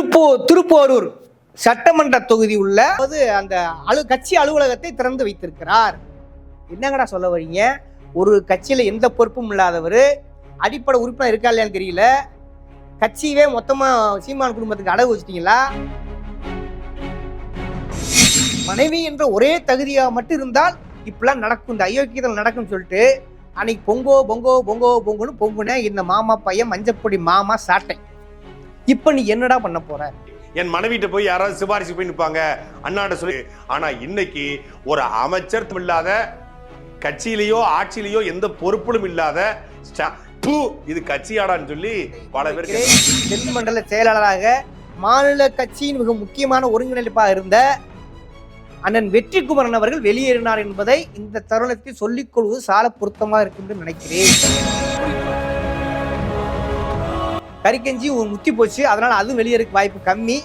திருப்பூர் திருப்போரூர் சட்டமன்ற தொகுதி உள்ள அதாவது அந்த அலு கட்சி அலுவலகத்தை திறந்து வைத்திருக்கிறார். என்னங்கடா சொல்ல வரீங்க ஒரு கட்சியில் எந்த பொறுப்பும் இல்லாதவர் அடிப்படை உறுப்பினர் இருக்கா இல்லையான்னு தெரியல. கட்சியவே மொத்தமாக சீமான் குடும்பத்துக்கு அடகு வச்சிட்டீங்களா? மனைவி என்ற ஒரே தகுதியாக மட்டும் இருந்தால் இப்பெல்லாம் நடக்கும். இந்த அயோக்கியத்தில் நடக்கும்னு சொல்லிட்டு அன்னைக்கு பொங்கோ பொங்கோ பொங்கோ பொங்கோன்னு பொங்குனேன் இந்த மாமா பையன் மஞ்சப்பொடி மாமா சாட்டை. இப்ப நீ என்னடா பண்ண போற? என் மனைவிட்ட போய் யாராவது சிபாரிசு போய் நிற்பாங்க அண்ணாட்ட சொல்லி. ஆனா இன்னைக்கு ஒரு அமைச்சர் இல்லாத கட்சியிலேயோ ஆட்சியிலேயோ எந்த பொறுப்பிலும் இல்லாத இது கட்சியாடான்னு சொல்லி பல பேருக்கு தென் மண்டல செயலாளராக மாநில கட்சியின் மிக முக்கியமான ஒருங்கிணைப்பாக இருந்த அண்ணன் வெற்றிக்குமரன் அவர்கள் வெளியேறினார் என்பதை இந்த தருணத்தில் சொல்லிக் கொள்வது சால பொருத்தமாக இருக்கும் என்று நினைக்கிறேன். கறிக்கஞ்சி ஒரு முத்தி போச்சு. அதனால் அதுவும் வெளியேறக்கு வாய்ப்பு கம்மி.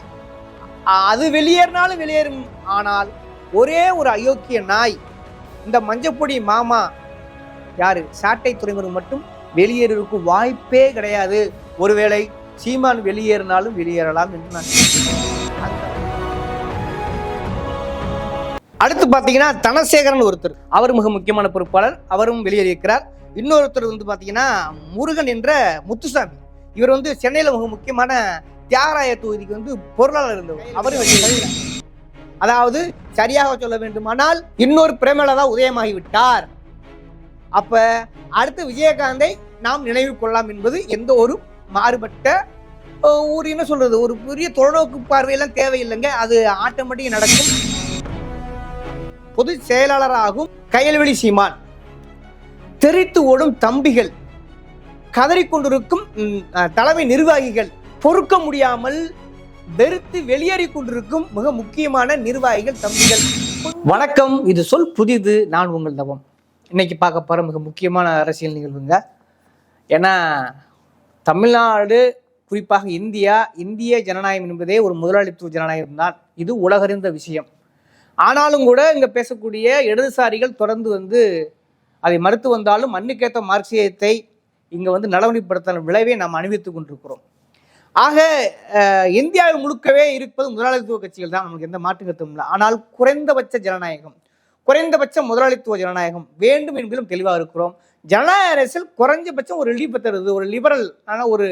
அது வெளியேறினாலும் வெளியேறும். ஆனால் ஒரே ஒரு அயோக்கிய நாய் இந்த மஞ்சப்பொடி மாமா யாரு? சாட்டை துறைமுகம் மட்டும் வெளியேறதுக்கு வாய்ப்பே கிடையாது. ஒருவேளை சீமான் வெளியேறினாலும் வெளியேறலாம் என்று நான் அடுத்து பார்த்தீங்கன்னா தனசேகரன் ஒருத்தர். அவர் மிக முக்கியமான பொறுப்பாளர். அவரும் வெளியேறியிருக்கிறார். இன்னொருத்தர் வந்து பார்த்தீங்கன்னா முருகன் என்ற முத்துசாமி. இவர் வந்து சென்னையில மிக முக்கியமான தியாகராய தொகுதிக்கு வந்து பொருளாளர் இருந்தவர். அவரும் அதாவது சரியாக சொல்ல வேண்டுமானால் இன்னொரு பிரேமலதா உதயமாகி விட்டார் அப்ப அடுத்து விஜயகாந்தை நாம் நினைவு கொள்ளலாம் என்பது எந்த ஒரு மாறுபட்ட ஒரு என்ன சொல்றது ஒரு பெரிய தொலைநோக்கு பார்வையெல்லாம் தேவையில்லைங்க. அது ஆட்டோமேட்டிக் நடக்கும். பொதுச் செயலாளராகும் கயல்வெளி சீமான். தெரித்து ஓடும் தம்பிகள் கதறிக்கொண்டிருக்கும் தலைமை நிர்வாகிகள் பொறுக்க முடியாமல் வெறுத்து வெளியேறி கொண்டிருக்கும் மிக முக்கியமான நிர்வாகிகள் தம்பிகள். வணக்கம் இது சொல் புதிது நான் உங்கள் தவம். இன்னைக்கு பார்க்க போகிற மிக முக்கியமான அரசியல் நிகழ்வுங்க. ஏன்னா தமிழ்நாடு குறிப்பாக இந்தியா இந்திய ஜனநாயகம் என்பதே ஒரு முதலாளித்துவ ஜனநாயகம் தான். இது உலகறிந்த விஷயம். ஆனாலும் கூட இங்கே பேசக்கூடிய இடதுசாரிகள் தொடர்ந்து வந்து அதை மறுத்து வந்தாலும் மண்ணுக்கேற்ற மார்க்சியத்தை இங்கே வந்து நடைமுறைப்படுத்த விளைவை நாம் அனுபவித்துக் கொண்டிருக்கிறோம். ஆக இந்தியாவில் முழுக்கவே இருப்பது முதலாளித்துவ கட்சிகள் தான். நமக்கு எந்த மாற்று கருத்தும் இல்லை. ஆனால் குறைந்தபட்ச ஜனநாயகம் குறைந்தபட்ச முதலாளித்துவ ஜனநாயகம் வேண்டும் என்பதிலும் தெளிவாக இருக்கிறோம். ஜனநாயக அரசியல் குறைஞ்சபட்சம் ஒரு லிப தருது ஒரு லிபரல் ஒரு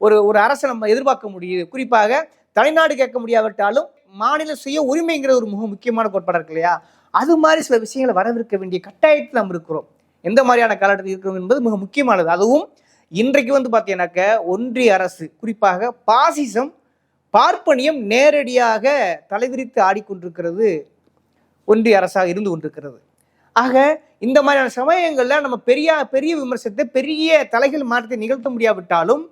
ஒரு ஒரு அரசை நம்ம எதிர்பார்க்க முடியுது. குறிப்பாக தலைநாடு கேட்க முடியாவிட்டாலும் மாநில சுய உரிமைங்கிற ஒரு மிக முக்கியமான கோட்பாடு இருக்கு இல்லையா? அது மாதிரி சில விஷயங்களை வரவிருக்க வேண்டிய கட்டாயத்தில் நம்ம இருக்கிறோம். எந்த மாதிரியான காலகட்டத்தில் இருக்கிறோம் என்பது மிக முக்கியமானது. அதுவும் இன்றைக்கு வந்து பார்த்தீங்கன்னாக்க ஒன்றிய அரசு குறிப்பாக பாசிசம் பார்ப்பனியம் நேரடியாக தலைவிரித்து ஆடிக்கொண்டிருக்கிறது ஒன்றிய அரசாக இருந்து கொண்டிருக்கிறது. ஆக இந்த மாதிரியான சமயங்களில் நம்ம பெரிய பெரிய விமர்சனத்தை பெரிய தலைகள் மாற்றத்தை நிகழ்த்த முடியாவிட்டாலும்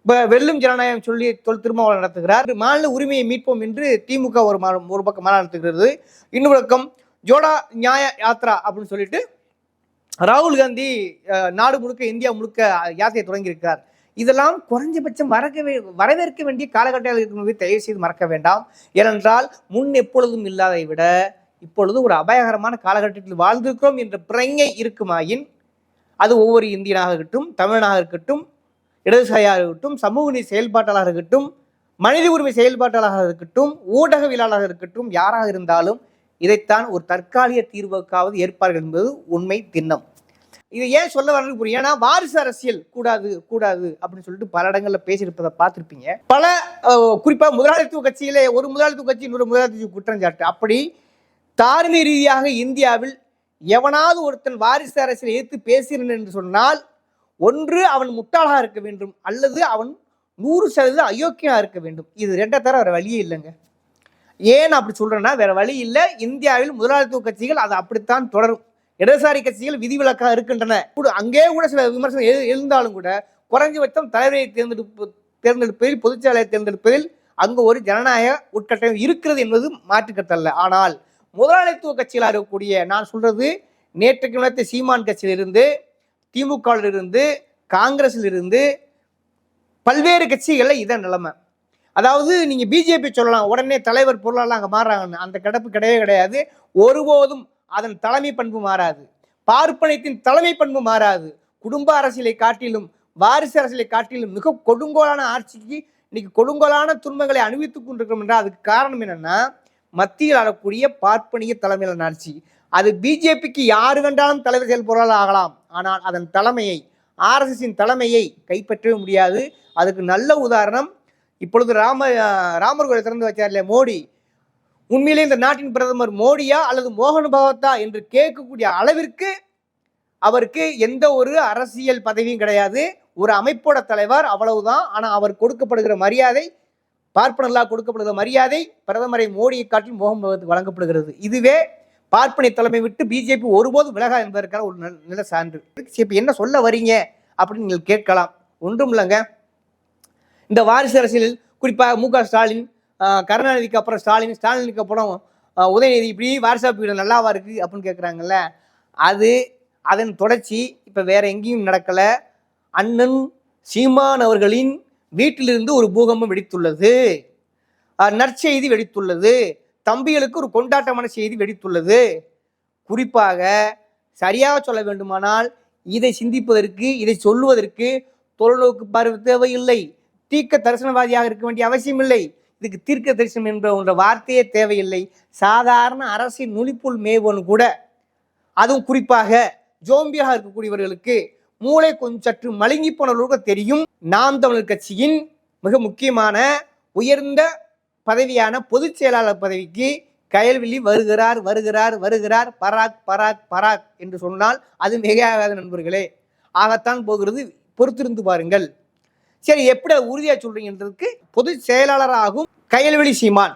இப்போ வெல்லும் ஜனநாயகம் சொல்லி தொல் திருமாவளவன் நடத்துகிறார். மாநில உரிமையை மீட்போம் என்று திமுக ஒரு மா- ஒரு பக்கம் மாநாடு நடத்துகிறது. இன்னொரு பக்கம் ஜோடா நியாய யாத்ரா அப்படின்னு சொல்லிட்டு ராகுல் காந்தி நாடு முழுக்க இந்தியா முழுக்க யாத்திரையை தொடங்கியிருக்கார். இதெல்லாம் குறைஞ்சபட்சம் வரக்க வரவேற்க வேண்டிய காலகட்டத்தில் இருக்கிறது தயவு செய்து மறக்க வேண்டாம். ஏனென்றால் முன் எப்பொழுதும் இல்லாதை விட இப்பொழுது ஒரு அபாயகரமான காலகட்டத்தில் வாழ்ந்திருக்கிறோம் என்ற பிரங்கை இருக்குமாயின் அது ஒவ்வொரு இந்தியனாக இருக்கட்டும் தமிழனாக இருக்கட்டும் இடதுசாரியாக இருக்கட்டும் சமூக நீதி செயல்பாட்டாளராக இருக்கட்டும் மனித உரிமை செயல்பாட்டாளராக இருக்கட்டும் ஊடகவியலாளராக இருக்கட்டும் யாராக இருந்தாலும் இதைத்தான் ஒரு தற்காலிக தீர்வுக்காவது ஏற்பார்கள் என்பது உண்மை திண்ணம். இதை ஏன் சொல்ல வரது புரியும். ஏன்னா வாரிசு அரசியல் கூடாது கூடாது அப்படின்னு சொல்லிட்டு பல இடங்களில் பேசியிருப்பதை பார்த்துருப்பீங்க. பல குறிப்பாக முதலாளித்துவ கட்சியிலே ஒரு முதலாளித்துவ கட்சி இன்னொரு முதலாளித்துவ குற்றஞ்சாட்டு அப்படி தார்மீக ரீதியாக இந்தியாவில் எவனாவது ஒருத்தன் வாரிசு அரசியலை எதிர்த்து பேசுகிறேன் என்று சொன்னால் ஒன்று அவன் முட்டாளாக இருக்க வேண்டும் அல்லது அவன் நூறு சதவீதம் அயோக்கியமாக இருக்க வேண்டும். இது ரெண்டை தர வழியே இல்லைங்க. ஏன் அப்படி சொல்கிறேன்னா வேறு வழி இல்லை. இந்தியாவில் முதலாளித்துவ கட்சிகள் அது அப்படித்தான் தொடரும். இடதுசாரி கட்சிகள் விதிவிலக்காக இருக்கின்றன. கூட அங்கே கூட சில விமர்சனம் எழு- எழுந்தாலும் கூட குறைஞ்சபட்சம் தலைவரை தேர்ந்தெடுப்பு தேர்ந்தெடுப்பதில் பொதுச்செயலாளரை தேர்ந்தெடுப்பதில் அங்கு ஒரு ஜனநாயக உட்கட்டம் இருக்கிறது என்பது மாற்றுக்கத்தல்ல ஆனால் முதலாளித்துவ கட்சிகளாக இருக்கக்கூடிய நான் சொல்றது நேற்றைக்கு நிலத்த சீமான் கட்சியிலிருந்து திமுகவில் இருந்து காங்கிரஸில் இருந்து பல்வேறு கட்சிகளில் இதான் நிலைமை. அதாவது நீங்கள் பிஜேபி சொல்லலாம் உடனே தலைவர் பொருளாளர் அங்கே மாறுறாங்கன்னு. அந்த கிடப்பு கிடையவே கிடையாது. ஒருபோதும் அதன் தலைமை பண்பு மாறாது. பார்ப்பனத்தின் தலைமை பண்பு மாறாது. குடும்ப அரசியலை காட்டிலும் வாரிசு அரசியலை காட்டிலும் மிக கொடுங்கோலான ஆட்சிக்கு இன்னைக்கு கொடுங்கோலான துன்பங்களை அனுபவித்துக் கொண்டிருக்கிறோம் என்றால் அதுக்கு காரணம் என்னன்னா மத்தியில் ஆளக்கூடிய பார்ப்பனிய தலைமையிலான ஆட்சி. அது பிஜேபிக்கு யாரு வேண்டாலும் தலைவர் செயல்பொருளால் ஆகலாம். ஆனால் அதன் தலைமையை ஆர்எஸ்எஸின் தலைமையை கைப்பற்றவே முடியாது. அதுக்கு நல்ல உதாரணம் இப்பொழுது ராம ராமர் கோயில் திறந்து வச்சார் இல்லையா மோடி. உண்மையிலே இந்த நாட்டின் பிரதமர் மோடியா அல்லது மோகன் பகவத்தா என்று கேட்கக்கூடிய அளவிற்கு அவருக்கு எந்த ஒரு அரசியல் பதவியும் கிடையாது. ஒரு அமைப்போட தலைவர் அவ்வளவுதான். ஆனால் அவர் கொடுக்கப்படுகிற மரியாதை பார்ப்பனர்களாக கொடுக்கப்படுகிற மரியாதை பிரதமரை மோடியை காட்டில் மோகன் பகவத்துக்கு வழங்கப்படுகிறது. இதுவே பார்ப்பனை தலைமை விட்டு பிஜேபி ஒருபோதும் விலகா என்பதற்கான ஒரு நல்ல சான்று. என்ன சொல்ல வரீங்க அப்படின்னு நீங்கள் கேட்கலாம். ஒன்றும் இல்லைங்க. இந்த வாரிசு அரசியலில் குறிப்பாக மு க ஸ்டாலின் கருணாநிதிக்கு அப்புறம் ஸ்டாலின் ஸ்டாலினுக்கு அப்புறம் உதயநிதி இப்படி வாரிசா பீடம் நல்லாவா இருக்குது அப்படின்னு கேட்குறாங்கல்ல அது அதன் தொடர்ச்சி இப்போ வேற எங்கேயும் நடக்கலை. அண்ணன் சீமான் அவர்களின் வீட்டிலிருந்து ஒரு பூகம்பம் வெடித்துள்ளது. நற்செய்தி வெடித்துள்ளது. தம்பிகளுக்கு ஒரு கொண்டாட்டமான செய்தி வெடித்துள்ளது. குறிப்பாக சரியாக சொல்ல வேண்டுமானால் இதை சிந்திப்பதற்கு இதை சொல்லுவதற்கு தொலைநோக்கு பார்வை தேவையில்லை. தீர்க்க தரிசனவாதியாக இருக்க வேண்டிய அவசியம் இல்லை இதுக்கு தீர்க்க தரிசனம் என்ற ஒன்ற வார்த்தையே தேவையில்லை. சாதாரண அரசின் நுனிப்புள் மேவன் கூட. அதுவும் குறிப்பாக ஜோம்பியாக இருக்கக்கூடியவர்களுக்கு மூளை கொஞ்சம் சற்று மழுங்கி போனவர்களுக்கு தெரியும். நாம் தமிழர் கட்சியின் மிக முக்கியமான உயர்ந்த பதவியான பொதுச் செயலாளர் பதவிக்கு கயல்விழி வருகிறார் வருகிறார் வருகிறார். பராக் பராக் பராக் என்று சொன்னால் அது மிகையாகாத நண்பர்களே. ஆகத்தான் போகிறது. பொறுத்திருந்து பாருங்கள். சரி எப்படி அதை உறுதியாக சொல்றீங்கன்றதுக்கு பொதுச் செயலாளராகும் கயல்வெளி சீமான்.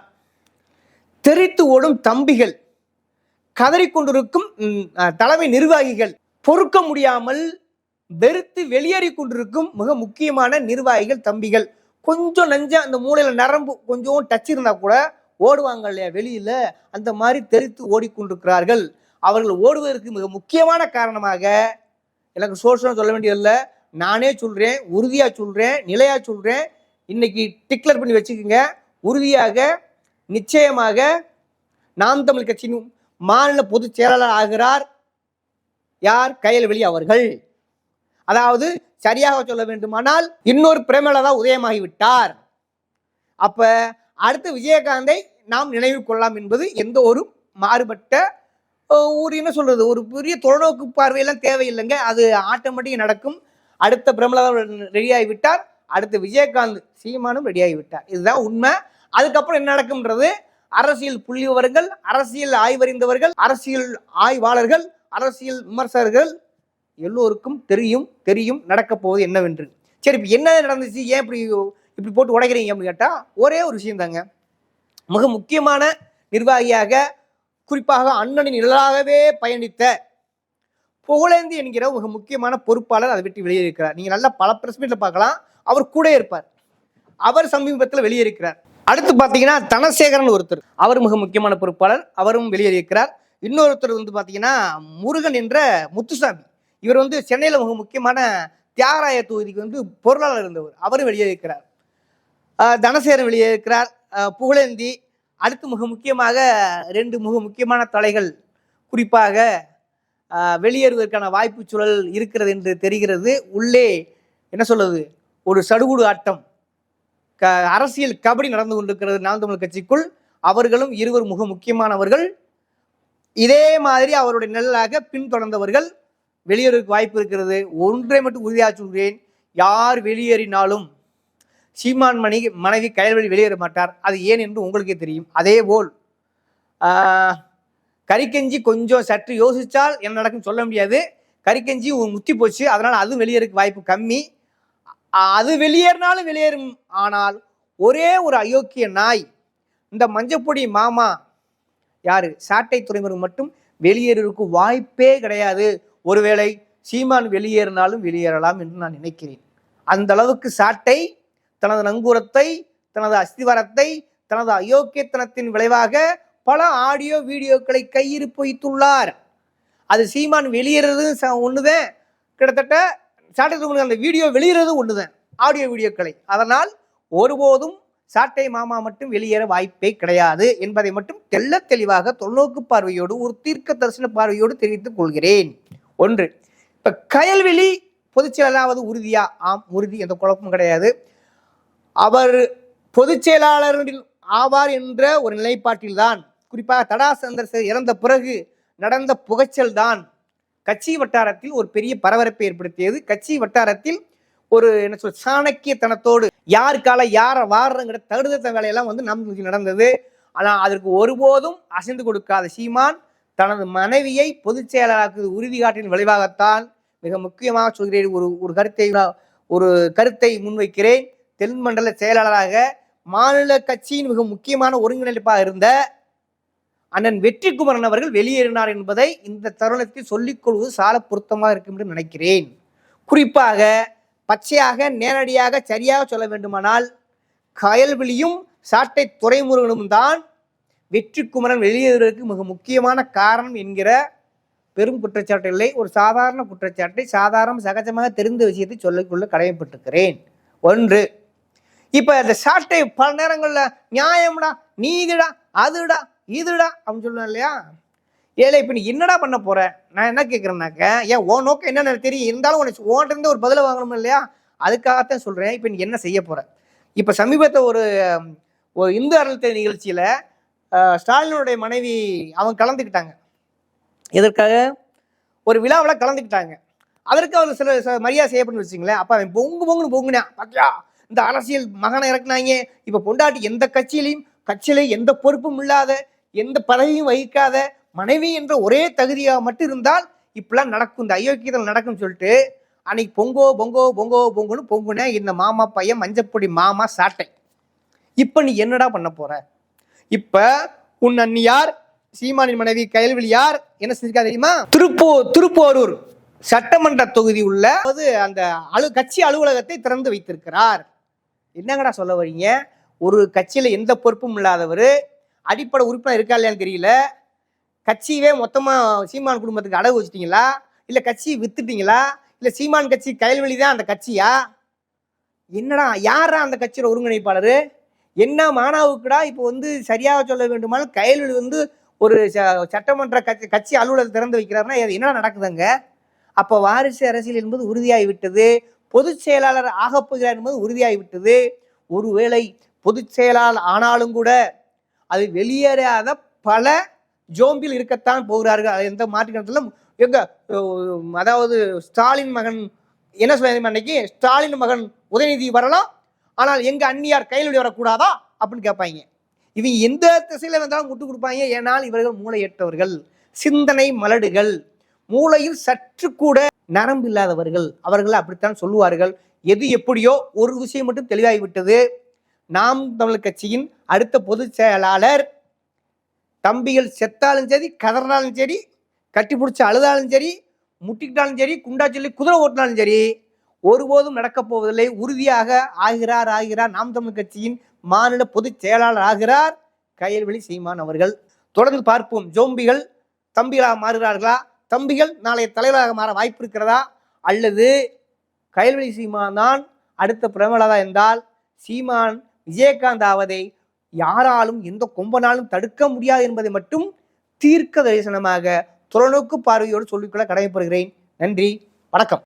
தெரித்து ஓடும் தம்பிகள் கதறிக்கொண்டிருக்கும் தலைமை நிர்வாகிகள் பொறுக்க முடியாமல் வெறுத்து வெளியேறி கொண்டிருக்கும் மிக முக்கியமான நிர்வாகிகள் தம்பிகள். கொஞ்சம் நஞ்சம் அந்த மூலையில் நரம்பு கொஞ்சம் டச் இருந்தால் கூட ஓடுவாங்க இல்லையா வெளியில்? அந்த மாதிரி தெரித்து ஓடிக்கொண்டிருக்கிறார்கள். அவர்கள் ஓடுவதற்கு மிக முக்கியமான காரணமாக எனக்கு சோஷம் சொல்ல வேண்டியதில்லை. நானே சொல்கிறேன் உறுதியாக சொல்கிறேன் நிலையாக சொல்கிறேன் இன்னைக்கு டிக்ளர் பண்ணி வச்சுக்கோங்க. உறுதியாக நிச்சயமாக நாம் தமிழ் கட்சியின் மாநில பொதுச் செயலாளர் ஆகிறார். யார்? கையல்வெளி அவர்கள். அதாவது சரியாக சொல்ல வேண்டுமானால் இன்னொரு பிரேமலதா உதயமாகிவிட்டார் அப்ப அடுத்த விஜயகாந்தை நாம் நினைவு கொள்ளலாம் என்பது எந்த ஒரு மாறுபட்ட ஒரு என்ன சொல்றது ஒரு பெரிய தொலைநோக்கு பார்வையெல்லாம் தேவையில்லைங்க. அது ஆட்டோமேட்டிக்காக நடக்கும். அடுத்த பிரேமலதா ரெடியாகி விட்டார். அடுத்து விஜயகாந்த் சீமானும் ரெடி ஆகிவிட்டார் இதுதான் உண்மை. அதுக்கப்புறம் என்ன நடக்கும்ன்றது? அரசியல் புள்ளிவர்கள் அரசியல் ஆய்வறிந்தவர்கள் அரசியல் ஆய்வாளர்கள் அரசியல் விமர்சகர்கள் எல்லோருக்கும் தெரியும் தெரியும் நடக்க போவது என்னவென்று. சரி இப்போ என்ன நடந்துச்சு? ஏன் இப்படி இப்படி போட்டு உடைக்கிறீங்க அப்படின்னு கேட்டால் ஒரே ஒரு விஷயம் தாங்க. மிக முக்கியமான நிர்வாகியாக குறிப்பாக அண்ணனின் நிழலாகவே பயணித்த புகழேந்தி என்கிற மிக முக்கியமான பொறுப்பாளர் அதை விட்டு வெளியேறிக்கிறார் நீங்கள் நல்லா பல பிரஸ் மீட்டில் பார்க்கலாம். அவர் கூட இருப்பார். அவர் சமீபத்தில் வெளியேறிக்கிறார் அடுத்து பார்த்தீங்கன்னா தனசேகரன் ஒருத்தர். அவர் மிக முக்கியமான பொறுப்பாளர். அவரும் வெளியேறியிருக்கிறார். இன்னொருத்தர் வந்து பார்த்தீங்கன்னா முருகன் என்ற முத்துசாமி. இவர் வந்து சென்னையில் மிக முக்கியமான தியாகராய தொகுதிக்கு வந்து பொருளாளர் இருந்தவர். அவரும் வெளியேறியிருக்கிறார். ஆஹ் தனசேகரன் வெளியேறியிருக்கிறார். புகழேந்தி. அடுத்து மிக முக்கியமாக ரெண்டு மிக முக்கியமான தலைகள் குறிப்பாக வெளியேறுவதற்கான வாய்ப்பு சூழல் இருக்கிறது என்று தெரிகிறது. உள்ளே என்ன சொல்வது ஒரு சடுகுடு ஆட்டம். க அரசியல் கபடி நடந்து கொண்டிருக்கிறது நாம் தமிழ் கட்சிக்குள். அவர்களும் இருவர் மிக முக்கியமானவர்கள். இதே மாதிரி அவருடைய நிழலாக பின்தொடர்ந்தவர்கள் வெளியேறதுக்கு வாய்ப்பு இருக்கிறது. ஒன்றை மட்டும் உறுதியாக சொல்கிறேன். யார் வெளியேறினாலும் சீமான் மணி மனைவி கயல்வெளி வெளியேற மாட்டார். அது ஏன் என்று உங்களுக்கே தெரியும். அதே போல் ஆஹ், கறிக்கஞ்சி கொஞ்சம் சற்று யோசித்தால் என்ன நடக்கும்னு சொல்ல முடியாது. கறிக்கஞ்சி முத்தி போச்சு. அதனால் அதுவும் வெளியேறக்கு வாய்ப்பு கம்மி. அது வெளியேறினாலும் வெளியேறும். ஆனால் ஒரே ஒரு அயோக்கிய நாய் இந்த மஞ்சப்பொடி மாமா யார்? சாட்டை துறைமுகம் மட்டும் வெளியேறதுக்கு வாய்ப்பே கிடையாது. ஒருவேளை சீமான் வெளியேறினாலும் வெளியேறலாம் என்று நான் நினைக்கிறேன். அந்த அளவுக்கு சாட்டை தனது நங்கூரத்தை தனது அஸ்திவாரத்தை தனது அயோக்கியத்தனத்தின் விளைவாக பல ஆடியோ வீடியோக்களை கையிருப்பு வைத்துள்ளார். அது சீமான் வெளியேறது ச- கிட்டத்தட்ட சாட்டை துறைமுகம் அந்த வீடியோ வெளியிறது ஒன்றுதான் ஆடியோ வீடியோக்களை. அதனால் ஒருபோதும் சாட்டை மாமா மட்டும் வெளியேற வாய்ப்பே கிடையாது என்பதை மட்டும் தெள்ளத் தெளிவாக தொல்நோக்கு பார்வையோடு ஒரு தீர்க்க தரிசன பார்வையோடு தெரிவித்துக் கொள்கிறேன். ஒன்று இப்போ கயல்வெளி பொதுச் செயலாளராவது உறுதியா? ஆம் உறுதி. எந்த குழப்பமும் கிடையாது. அவர் பொதுச் செயலாளர்கள் ஆவார் என்ற ஒரு நிலைப்பாட்டில்தான் குறிப்பாக தடா சந்திரசேகர் இறந்த பிறகு நடந்த புகைச்சல் தான் கட்சி வட்டாரத்தில் ஒரு பெரிய பரபரப்பை ஏற்படுத்தியது. கட்சி வட்டாரத்தில் ஒரு என்ன சொல் சாணக்கியத்தனத்தோடு யாருக்கால யாரை வாடுறங்கிற தகுந்த வேலையெல்லாம் வந்து நம்ம நடந்தது. ஆனால் அதற்கு ஒருபோதும் அசைந்து கொடுக்காத சீமான் தனது மனைவியை பொதுச் செயலாளருக்கு உறுதி காட்டின் விளைவாகத்தான் மிக முக்கியமாக சொல்கிறேன். ஒரு ஒரு கருத்தை ஒரு கருத்தை முன்வைக்கிறேன். தென் மண்டல செயலாளராக மாநில கட்சியின் மிக முக்கியமான ஒருங்கிணைப்பாக இருந்த அண்ணன் வெற்றிக்குமரன் அவர்கள் வெளியேறினார் என்பதை இந்த தருணத்தில் சொல்லிக்கொள்வது சால பொருத்தமாக இருக்கும் என்று நினைக்கிறேன். குறிப்பாக பச்சையாக நேரடியாக சரியாக சொல்ல வேண்டுமானால் கயல்விழியும் சாட்டை துறைமுருகனும் தான் வெற்றிக்குமரன் வெளியேறுவதற்கு மிக முக்கியமான காரணம் என்கிற பெரும் குற்றச்சாட்டு இல்லை ஒரு சாதாரண குற்றச்சாட்டை சாதாரண சகஜமாக தெரிந்த விஷயத்தை சொல்லிக்கொள்ள கடமைப்பட்டிருக்கிறேன். ஒன்று இப்போ இந்த சாட்டை பல நேரங்களில் நியாயம்டா நீதிடா அதுடா இதுடா அப்படின்னு சொல்லுவேன் இல்லையா? ஏழை இப்போ நீ என்னடா பண்ண போற? நான் என்ன கேட்குறேன்னாக்க ஏன் ஓ நோக்கம் என்னன்னு தெரியும். இருந்தாலும் உனக்கு உன்கிட்ட ஒரு பதில வாங்கணும் இல்லையா? அதுக்காகத்தான் சொல்கிறேன் இப்போ நீ என்ன செய்ய போற? இப்போ சமீபத்தை ஒரு ஒரு இந்து அறநிலை நிகழ்ச்சியில் ஸ்டாலினுடைய மனைவி அவங்க கலந்துக்கிட்டாங்க. எதற்காக? ஒரு விழாவில் கலந்துக்கிட்டாங்க. அதற்கு அவர் சில மரியாதை செய்யப்படும் வச்சுங்களேன் அப்போ அவன் பொங்கு பொங்குன்னு பொங்குனான் பார்த்தியா இந்த அரசியல் மகனை இறக்குனாங்க. இப்போ பொண்டாட்டி எந்த கட்சியிலையும் கட்சியிலையும் எந்த பொறுப்பும் இல்லாத எந்த பதவியும் வகிக்காத மனைவி என்ற ஒரே தகுதியாக மட்டும் இருந்தால் இப்படிலாம் நடக்கும். இந்த அயோக்கியத்தில் நடக்கும்னு சொல்லிட்டு அன்னைக்கு பொங்கோ பொங்கோ பொங்கோ பொங்குன்னு பொங்குனே இந்த மாமா பையன் மஞ்சப்பொடி மாமா சாட்டை. இப்போ நீ என்னடா பண்ண போற? இப்போ உன் அண்ணியார் சீமானின் மனைவி கயல்விழியார் என்ன செஞ்சிருக்கா தெரியுமா? திருப்பூ திருப்போரூர் சட்டமன்ற தொகுதி உள்ள அதாவது அந்த அலு கட்சி அலுவலகத்தை திறந்து வைத்திருக்கிறார். என்னங்கடா சொல்ல வரீங்க ஒரு கட்சியில் எந்த பொறுப்பும் இல்லாதவர் அடிப்படை உறுப்பினர் இருக்கா இல்லையான்னு தெரியல. கட்சியவே மொத்தமாக சீமான் குடும்பத்துக்கு அடகு வச்சிட்டீங்களா? இல்லை கட்சியை வித்துட்டீங்களா? இல்லை சீமான் கட்சி கயல்வெளி தான் அந்த கட்சியா? என்னடா யாரா அந்த கட்சியோட ஒருங்கிணைப்பாளர்? என்ன மாணவுக்குடா இப்போ வந்து சரியாக சொல்ல வேண்டுமானால் கயல்வெளி வந்து ஒரு ச- சட்டமன்ற கட்சி கட்சி அலுவலகத்தை திறந்து வைக்கிறாருன்னா அது என்ன நடக்குதுங்க? அப்போ வாரிசு அரசியல் என்பது உறுதியாகிவிட்டது. பொதுச் செயலாளர் ஆகப்போகிறார் என்பது உறுதியாகிவிட்டது. ஒருவேளை பொதுச் செயலாளர் ஆனாலும் கூட அது வெளியேறாத பல ஜோம்பில் இருக்கத்தான் போகிறார்கள். அது எந்த மாற்றுக்கிறதுல எங்க அதாவது ஸ்டாலின் மகன் என்ன சொல்ல அன்னைக்கு? ஸ்டாலின் மகன் உதயநிதி வரலாம் ஆனால் எங்க அந்நியார் கையில் வரக்கூடாதா? அப்படின்னு கேட்பாங்க. இவங்க எந்த திசையில வந்தாலும் முட்டு கொடுப்பாங்க. ஏனால் இவர்கள் மூளையற்றவர்கள் சிந்தனை மலடுகள் மூளையில் சற்று கூட நரம்பு இல்லாதவர்கள் அவர்கள் அப்படித்தான் சொல்லுவார்கள். எது எப்படியோ ஒரு விஷயம் மட்டும் தெளிவாகிவிட்டது. நாம் தமிழ் கட்சியின் அடுத்த பொதுச் செயலாளர் தம்பிகள் செத்தாலும் சரி கதறினாலும் சரி கட்டி பிடிச்சி அழுதாலும் சரி முட்டிக்கிட்டாலும் சரி குண்டா சொல்லி குதிரை ஓட்டினாலும் சரி ஒருபோதும் நடக்கப் போவதில்லை. உறுதியாக ஆகிறார் ஆகிறார் நாம் தமிழ் கட்சியின் மாநில பொதுச் செயலாளர் ஆகிறார் கையல்வெளி சீமான் அவர்கள். தொடர்ந்து பார்ப்போம். ஜோம்பிகள் தம்பிகளாக மாறுகிறார்களா? தம்பிகள் நாளைய தலைவராக மாற வாய்ப்பு இருக்கிறதா? அல்லது கையல்வெளி சீமான் தான் அடுத்த பிரபலதா என்றால் சீமான் விஜயகாந்த் ஆவதை யாராலும் எந்த கொம்பனாலும் தடுக்க முடியாது என்பதை மட்டும் தீர்க்க தரிசனமாக தொலைநோக்கு பார்வையோடு சொல்லிக்கொள்ள கடமைப்படுகிறேன் நன்றி. வணக்கம்.